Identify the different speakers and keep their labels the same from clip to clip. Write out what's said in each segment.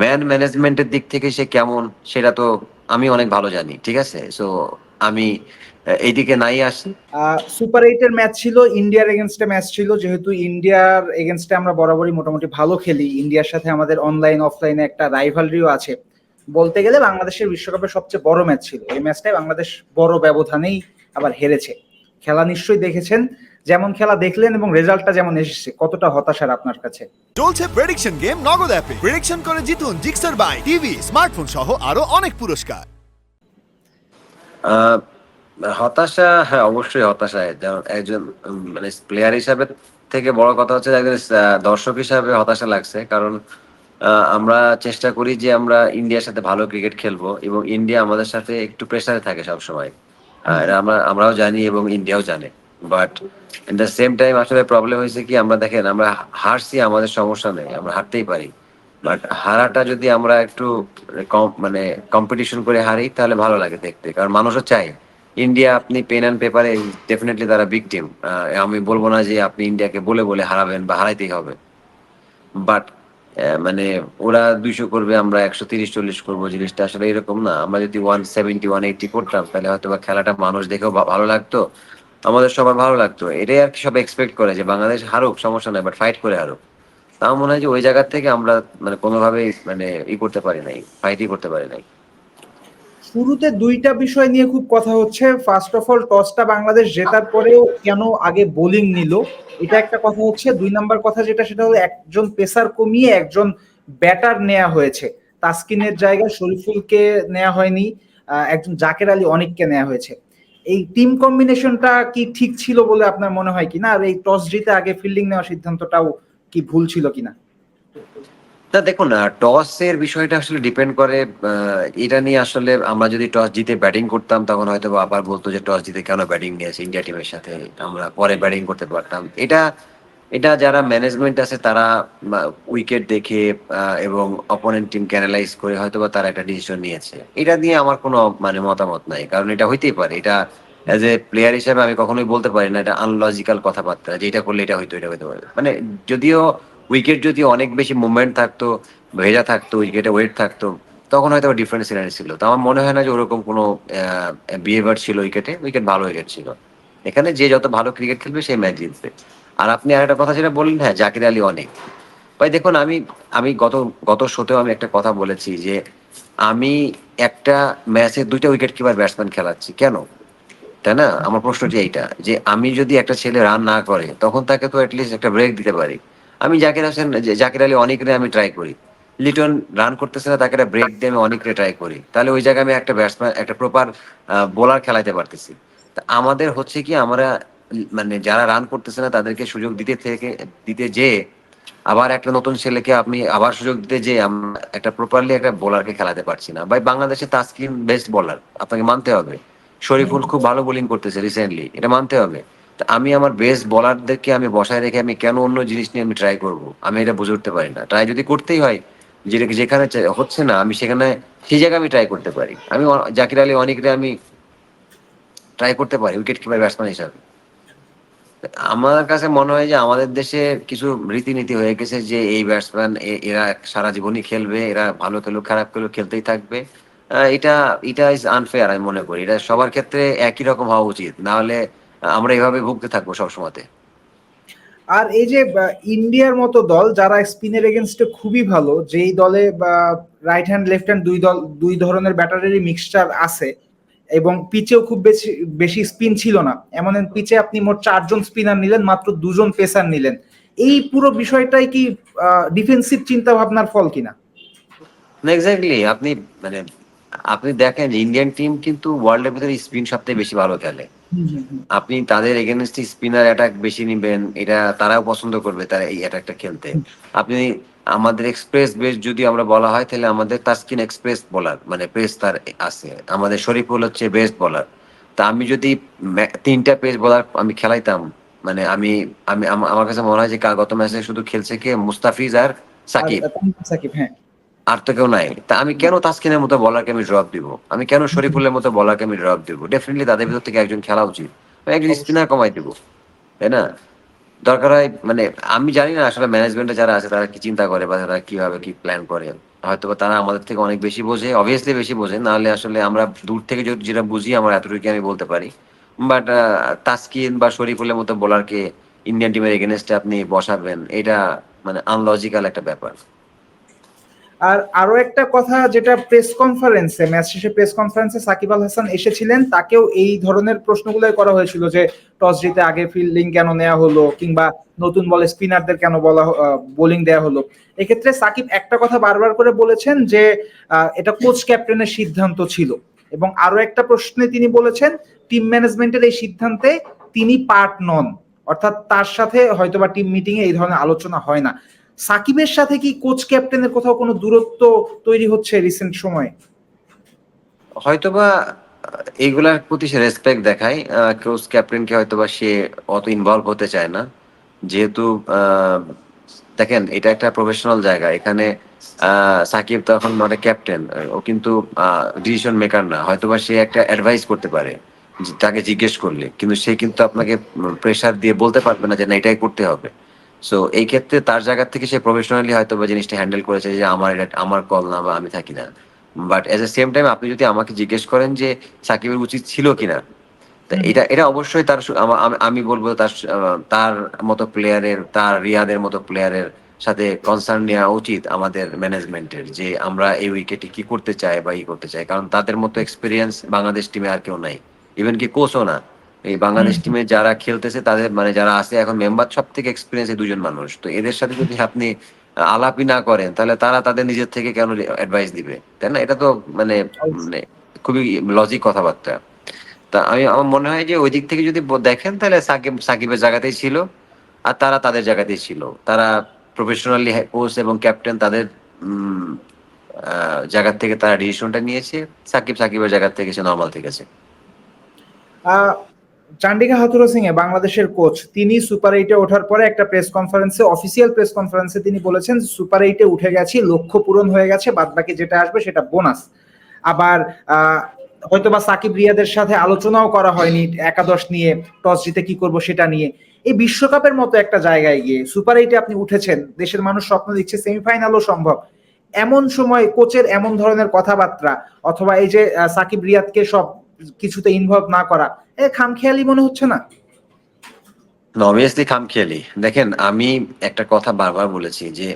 Speaker 1: Man ম্যানেজমেন্টের দিক থেকে সে কেমন, সেটা তো আমি অনেক ভালো জানি, ঠিক আছে? সো আমি এইদিকে নাই আসি।
Speaker 2: সুপার এইটের ম্যাচ ছিল ইন্ডিয়ার এগেনস্টে ম্যাচ ছিল, যেহেতু ইন্ডিয়ার এগেনস্টে আমরা বরাবরই মোটামুটি ভালো খেলি ইন্ডিয়ার সাথে আমাদের অনলাইন অফলাইনে একটা রাইভালরিও আছে। বলতে গেলে বাংলাদেশের বিশ্বকাপের সবচেয়ে বড় ম্যাচ ছিল। এই ম্যাচটাই বাংলাদেশ বড় ব্যবধানেই আবার হেরেছে। খেলা নিশ্চয়ই দেখেছেন যেমন খেলা দেখলেন এবং রেজাল্টটা যেমন এসেছে কতটা হতাশার আপনার কাছে?
Speaker 3: চলছে প্রেডিকশন গেম নগদ অ্যাপে প্রেডিকশন করে জিতুন জিক্সার বাই টিভি স্মার্টফোন সহ আরও অনেক পুরস্কার।
Speaker 1: আহ, হতাশা হ্যাঁ অবশ্যই হতাশা। যেমন একজন মানে প্লেয়ার হিসাবে থেকে বড় কথা হচ্ছে একজন দর্শক হিসাবে হতাশা লাগছে। কারণ আহ, আমরা চেষ্টা করি যে আমরা ইন্ডিয়ার সাথে ভালো ক্রিকেট খেলব এবং ইন্ডিয়া আমাদের সাথে একটু প্রেসারে থাকে সব সময় এটা আমরা আমরাও জানি এবং ইন্ডিয়াও জানে। But in the same time আসলে প্রবলেম হয়েছে কি, আমরা দেখেন, আমরা হারছি আমাদের সমস্যা নেই, আমরা হারতেই পারি। বাট হারাটা যদি আমরা একটু মানে কম্পিটিশন করে হারি তাহলে ভালো লাগে দেখতে। কারণ মানুষও চায় ইন্ডিয়া আপনি পেন অ্যান্ড পেপারে ডেফিনেটলি তারা বিগ টিম আমি বলব না যে আপনি ইন্ডিয়াকে বলে বলে হারাবেন বা হারাইতেই হবে। বাট মানে ওরা দুইশো করবে, আমরা একশো তিরিশ, চল্লিশ করব জিনিসটা আসলে এরকম না। আমরা যদি ওয়ান সেভেন্টি ওয়ান এইটি করতাম, তাহলে হয়তো বা খেলাটা মানুষ দেখেও ভালো লাগতো। আমাদের সবার ভালো লাগতো। এটাই আর কি সব এক্সপেক্ট করে যে বাংলাদেশ হারুক, সমস্যা নাই বাট ফাইট করে হারুক। তাও মনে হয় যে ওই জায়গার থেকে আমরা মানে কোনোভাবেই মানে ই করতে পারি নাই ফাইটই করতে পারি নাই।
Speaker 2: শুরুতে দুইটা বিষয় নিয়ে খুব কথা হচ্ছে। ফার্স্ট অফ অল টসটা বাংলাদেশ জেতার পরেও কেন আগে বোলিং নিল? এটা একটা কথা হচ্ছে। দুই নাম্বার কথা যেটা, সেটা হলো একজন পেসার কমিয়ে একজন ব্যাটার নেওয়া হয়েছে। তাসকিনের জায়গায় শরীফুলকে নেওয়া হয়নি একজন জাকের আলী অনেককে নেওয়া হয়েছে। এই টিম কম্বিনেশনটা কি ঠিক ছিল বলে আপনার মনে হয় কিনা? আর এই টস জিতে আগে ফিল্ডিং নেওয়ার সিদ্ধান্তটাও কি ভুল ছিল কিনা?
Speaker 1: না দেখুন টস এর বিষয়টা আসলে ডিপেন্ড করে এটা নিয়ে আসলে আমরা যদি টস জিতে ব্যাটিং করতাম, তখন হয়তো আবার বলতো যে টস জিতে কেন ব্যাটিং নিয়েছে? ইন্ডিয়া টিমের সাথে আমরা পরে ব্যাটিং করতে পারতাম। এটা এটা যারা ম্যানেজমেন্ট আছে, তারা উইকেট দেখে এবং অপোনেন্ট টিমকে অ্যানালাইজ করে হয়তো বা তারা একটা ডিসিশন নিয়েছে। এটা নিয়ে আমার কোনো মানে মতামত নাই, কারণ এটা হইতেই পারে। এটা অ্যাজ এ প্লেয়ার হিসেবে আমি কখনোই বলতে পারি না এটা আনলজিক্যাল কথাবার্তা, যে এটা করলে এটা হইতো, এটা হইতে পারে। মানে যদিও উইকেট যদি অনেক বেশি মুভমেন্ট থাকতো, ভেজা থাকতো উইকেটে ওয়েট থাকতো, তখন হয়তো ডিফারেন্ট সিনারি ছিল। তো আমার মনে হয় না যে ওরকম কোনো বিহেভিয়ার ছিল উইকেটে উইকেট ভালো উইকেট ছিল। এখানে যে যত ভালো ক্রিকেট খেলবে, সেই ম্যাচ জিতবে। আর আপনি আর একটা কথা যেটা বললেন হ্যাঁ জাকির আলী অনেক। ভাই, দেখুন, আমি আমি গত গত শোতেও আমি একটা কথা বলেছি যে, আমি একটা ম্যাচে দুইটা উইকেট কিপার ব্যাটসম্যান খেলাচ্ছি। কেন? তাই না? আমার প্রশ্নটি এইটা, যে আমি যদি একটা ছেলে রান না করে, তখন তাকে তো অ্যাটলিস্ট একটা ব্রেক দিতে পারি। আমি জাকির হোসেন জাকির আলী অনেকরে আমি ট্রাই করি। লিটন রান করতেছে না, তাকে একটা ব্রেক দিয়ে আমি অনেকরে ট্রাই করি। তাহলে ওই জায়গায় আমি একটা ব্যাটসম্যান একটা প্রপার বোলার খেলাইতে পারতেছি। তা আমাদের হচ্ছে কি, আমরা মানে যারা রান করতেছে না, তাদেরকে সুযোগ দিতে থেকে, দিতে যে আবার একটা নতুন ছেলেকে আপনি আবার সুযোগ দিতে যে আমরা একটা প্রপারলি একটা বোলারকে খেলাতে পারছি না। ভাই, বাংলাদেশে তাসকিন বেস্ট বোলার আপনাকে মানতে হবে। শরীফুল খুব ভালো বোলিং করতেছে রিসেন্টলি এটা মানতে হবে। আমি আমার বেস্ট বোলারদেরকে আমি বসায় রেখে আমি কেন অন্য জিনিস নিয়ে আমি ট্রাই করব? আমি এটা বুঝে উঠতে পারি না। ট্রাই যদি করতেই হয়, যেটা যেখানে হচ্ছে না, আমি সেখানে, সেই জায়গায় আমি ট্রাই করতে পারি। আমি জাকির আলী অনেকরে আমি ট্রাই করতে পারি উইকেট কিপার ব্যাটসম্যান হিসাবে। আমার কাছে মনে হয় যে আমাদের দেশে কিছু রীতিনীতি হয়ে গেছে যে এই ব্যাটসম্যান এরা সারা জীবনই খেলবে, এরা ভালো খেলুক, খারাপ খেলুক, খেলতেই থাকবে। এটা এটা ইজ আনফেয়ার আমি মনে করি। এটা সবার ক্ষেত্রে একই রকম হওয়া উচিত। না হলে আমরা এভাবে ভুগতে থাকব সবসময়তে।
Speaker 2: আর এই যে ইন্ডিয়ার মতো দল যারা স্পিনের এগেনস্টে খুবই ভালো যেই দলে রাইট হ্যান্ড লেফট হ্যান্ড দুই দল দুই ধরনের ব্যাটারেরই মিক্সচার আছে এবং পিচেও খুব বেশি বেশি স্পিন ছিল না। এমন পিচে আপনি মোট চারজন স্পিনার নিলেন মাত্র দুজন পেসার নিলেন। এই পুরো বিষয়টাই কি ডিফেন্সিভ চিন্তা ভাবনার ফল কিনা?
Speaker 1: না এক্স্যাক্টলি আপনি মানে আপনি দেখেন ইন্ডিয়ান টিম কিন্তু ওয়ার্ল্ডের ভিতরে স্পিন সবথেকে বেশি ভালো খেলে। আপনি তাদের এগেনস্ট স্পিনার অ্যাটাক বেশি নিবেন, এটা তারাও পছন্দ করবে তারা এই অ্যাটাকটা খেলতে। আপনি আমাদের এক্সপ্রেস বেস যদি আমরা বলা হয়, তাহলে আমাদের তাসকিন এক্সপ্রেস বোলার মানে পেস তার আছে। আমাদের শরীফুল হচ্ছে বেস্ট বোলার তা আমি যদি তিনটা পেস বোলার আমি খেলাইতাম মানে আমি আমি, আমার কাছে মনে হয় যে গত ম্যাচে শুধু খেলছে কে? মুস্তাফিজ আর সাকিব।
Speaker 2: সাকিব হ্যাঁ।
Speaker 1: আর তো কেউ নাই। তা আমি কেন তাসকিনের মতো বলারকে আমি ড্রপ দিব? আমি কেন শরীফুলের মতো বলারকে আমি ড্রপ দিব? ডেফিনেটলি তাদের ভিতর থেকে একজন খেলা উচিত। আমি একজন স্পিনার কমাই দিব তাই না? দরকার হয় মানে আমি জানি না আসলে ম্যানেজমেন্টে যারা আছে তারা কি চিন্তা করে বা তারা কীভাবে কি প্ল্যান করে। হয়তো বা তারা আমাদের থেকে অনেক বেশি বোঝে অবভিয়াসলি বেশি বোঝে। নাহলে আসলে আমরা দূর থেকে যদি যেটা বুঝি আমার এতটুকু আমি বলতে পারি। বাট তাসকিন বা শরীফুলের মতো বোলারকে ইন্ডিয়ান টিমের এগেনস্টে আপনি বসাবেন এটা মানে আনলজিক্যাল একটা ব্যাপার।
Speaker 2: আর আরও একটা কথা, যেটা প্রেস কনফারেন্সে ম্যাচ শেষে প্রেস কনফারেন্সে সাকিব আল হাসান এসেছিলেন, তাকেও এই ধরনের প্রশ্নগুলোই করা হয়েছিল যে, টস জিতে আগে ফিল্ডিং কেন নেওয়া হলো, কিংবা নতুন বলে স্পিনারদের কেন বলা বোলিং দেওয়া হলো। এক্ষেত্রে সাকিব একটা কথা বারবার করে বলেছেন যে এটা কোচ ক্যাপ্টেনের সিদ্ধান্ত ছিল। এবং আরও একটা প্রশ্নে তিনি বলেছেন টিম ম্যানেজমেন্টের এই সিদ্ধান্তে তিনি পার্ট নন। অর্থাৎ তার সাথে হয়তোবা টিম মিটিং এ এই ধরনের আলোচনা হয় না। সাকিবের সাথে কি কোচ ক্যাপ্টেনের কোথাও কোনো দূরত্ব তৈরি হচ্ছে রিসেন্ট সময়ে?
Speaker 1: হয়তোবা, এইগুলার প্রতি সে রেসপেক্ট দেখায়। কোচ ক্যাপ্টেনকে হয়তোবা সে অত ইনভলভ হতে চায় না। যেহেতু দেখেন, এটা একটা প্রফেশনাল জায়গা। এখানে সাকিব তো এখন নট ক্যাপ্টেন ও কিন্তু ডিসিশন মেকার না। হয়তোবা সে একটা অ্যাডভাইস করতে পারে তাকে জিজ্ঞেস করলে। কিন্তু সে কিন্তু আপনাকে প্রেশার দিয়ে বলতে পারবে না যে না, এটাই করতে হবে। সো এই ক্ষেত্রে তার জায়গা থেকে সে প্রফেশনালি হয়তো বা জিনিসটা হ্যান্ডেল করেছে যে আমার এটা আমার কল না বা আমি থাকি না। But at the same time আপনি যদি আমাকে জিজ্ঞেস করেন যে সাকিবের উচিত ছিল কিনা এটা এটা অবশ্যই তার আমি- আমি বলব তার তার মতো প্লেয়ারের তার রিয়াদের মতো প্লেয়ারের সাথে কনসার্ন নেওয়া উচিত আমাদের ম্যানেজমেন্টের যে আমরা এই উইকেটে কি করতে চাই বা ই করতে চাই। কারণ তাদের মতো এক্সপিরিয়েন্স বাংলাদেশ টিমে আর কেউ নাই। ইভেন কি কোচও না। এই বাংলাদেশ টিমে যারা খেলতেছে তাদের মানে যারা আছে এখন মেম্বার সব থেকে এক্সপিরিয়েন্স এই দুজন মানুষ। তো এদের সাথে যদি আপনি আলাপই না করেন তাহলে তারা তাদের নিজের থেকে কেন অ্যাডভাইস দিবে? তাই না? এটা তো মানে মানে খুবই লজিক কথাবার্তা। তা আমি আমার মনে হয় যে ওই দিক থেকে যদি দেখেন তাহলে সাকিব সাকিবের জায়গাতেই ছিল আর তারা তাদের জায়গাতেই ছিল। তারা প্রফেশনালি কোচ এবং ক্যাপ্টেন তাদের জায়গা থেকে তারা ডিসিশনটা নিয়েছে। সাকিব সাকিবের জায়গা থেকে সে নর্মাল থেকেছে
Speaker 2: চান্ডিকা হাথুরা সিং এ বাংলাদেশের কোচ, তিনি সুপার এইটে ওঠার পরে একটা প্রেস কনফারেন্সে অফিসিয়াল প্রেস কনফারেন্সে তিনি বলেছেন, সুপার এইটে উঠে গেছি, লক্ষ্য পূরণ হয়ে গেছে বাদ বাকি যেটা আসবে সেটা বোনাস আবার হয়তোবা সাকিব রিয়াদের সাথে আলোচনাও করা হয়নি একাদশ নিয়ে, টস জিতে কি করব সেটা নিয়ে। এই বিশ্বকাপের মতো একটা জায়গায় গিয়ে সুপার এইটে আপনি উঠেছেন, দেশের মানুষ স্বপ্ন দিচ্ছে সেমিফাইনালও সম্ভব। এমন সময় কোচের এমন ধরনের কথাবার্তা, অথবা এই যে সাকিব রিয়াদকে সব কিছুতে ইনভলভ না করা এ খামখেয়ালি মনে হচ্ছে না?
Speaker 1: অবভিয়াসলি খাম খেয়ালি দেখেন আমি একটা কথা বারবার বলেছি যে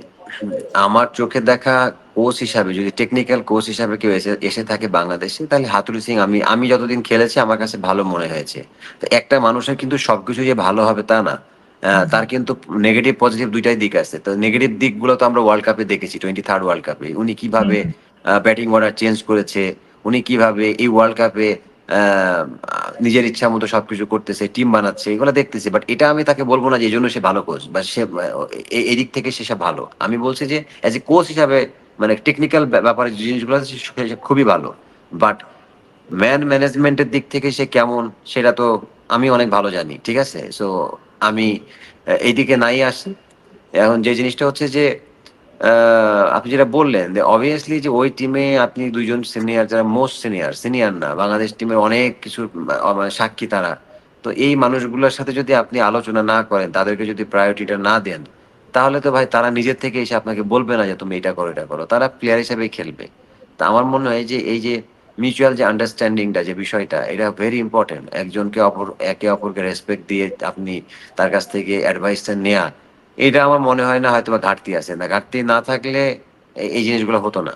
Speaker 1: আমার চোখে দেখা কোচ হিসাবে যদি টেকনিক্যাল কোচ হিসাবে কেউ এসে এসে থাকে বাংলাদেশে তাহলে হাতুরু সিং আমি আমি যতদিন খেলেছি আমার কাছে ভালো মনে হয়েছে। তো একটা মানুষের কিন্তু সবকিছু যে ভালো হবে তা না। তার কিন্তু নেগেটিভ পজিটিভ দুইটাই দিক আছে। তো নেগেটিভ দিকগুলো তো আমরা ওয়ার্ল্ড কাপে দেখেছি টোয়েন্টি থার্ড ওয়ার্ল্ড কাপে উনি কীভাবে ব্যাটিং অর্ডার চেঞ্জ করেছে উনি কীভাবে এই ওয়ার্ল্ড কাপে নিজের ইচ্ছা মতো সবকিছু করতেছে টিম বানাচ্ছে, এগুলো দেখতেছি বাট এটা আমি তাকে বলব না যে জন্য সে ভালো কোচ বা সে এদিক থেকে সে সব ভালো। আমি বলছি যে অ্যাজ এ কোচ হিসাবে মানে টেকনিক্যাল ব্যাপারে যে জিনিসগুলো আছে, সে- খুবই ভালো বাট ম্যান ম্যানেজমেন্টের দিক থেকে সে কেমন, সেটা তো আমি অনেক ভালো জানি, ঠিক আছে? সো আমি এইদিকে নাই আসি। এখন যে জিনিসটা হচ্ছে যে আপনি যেটা বললেন, যে অবভিয়াসলি যে ওই টিমে আপনি দুইজন সিনিয়র যারা মোস্ট সিনিয়র সিনিয়র না, বাংলাদেশ টিমের অনেক কিছু সাক্ষী তারা। তো এই মানুষগুলোর সাথে যদি আপনি আলোচনা না করেন, তাদেরকে যদি প্রায়োরিটিটা না দেন, তাহলে তো ভাই তারা নিজের থেকে এসে আপনাকে বলবে না যে তুমি এটা করো এটা করো। তারা প্লেয়ার হিসেবেই খেলবে। তা আমার মনে হয় যে এই যে মিউচুয়াল যে আন্ডারস্ট্যান্ডিংটা যে বিষয়টা, এটা ভেরি ইম্পর্টেন্ট একজনকে অপর, একে অপরকে রেসপেক্ট দিয়ে আপনি তার কাছ থেকে অ্যাডভাইসটা নেয়া। এটা আমার মনে হয় না হয়তো বা ঘাটতি আছে। না, ঘাটতি না থাকলে এই- জিনিসগুলো হতো না।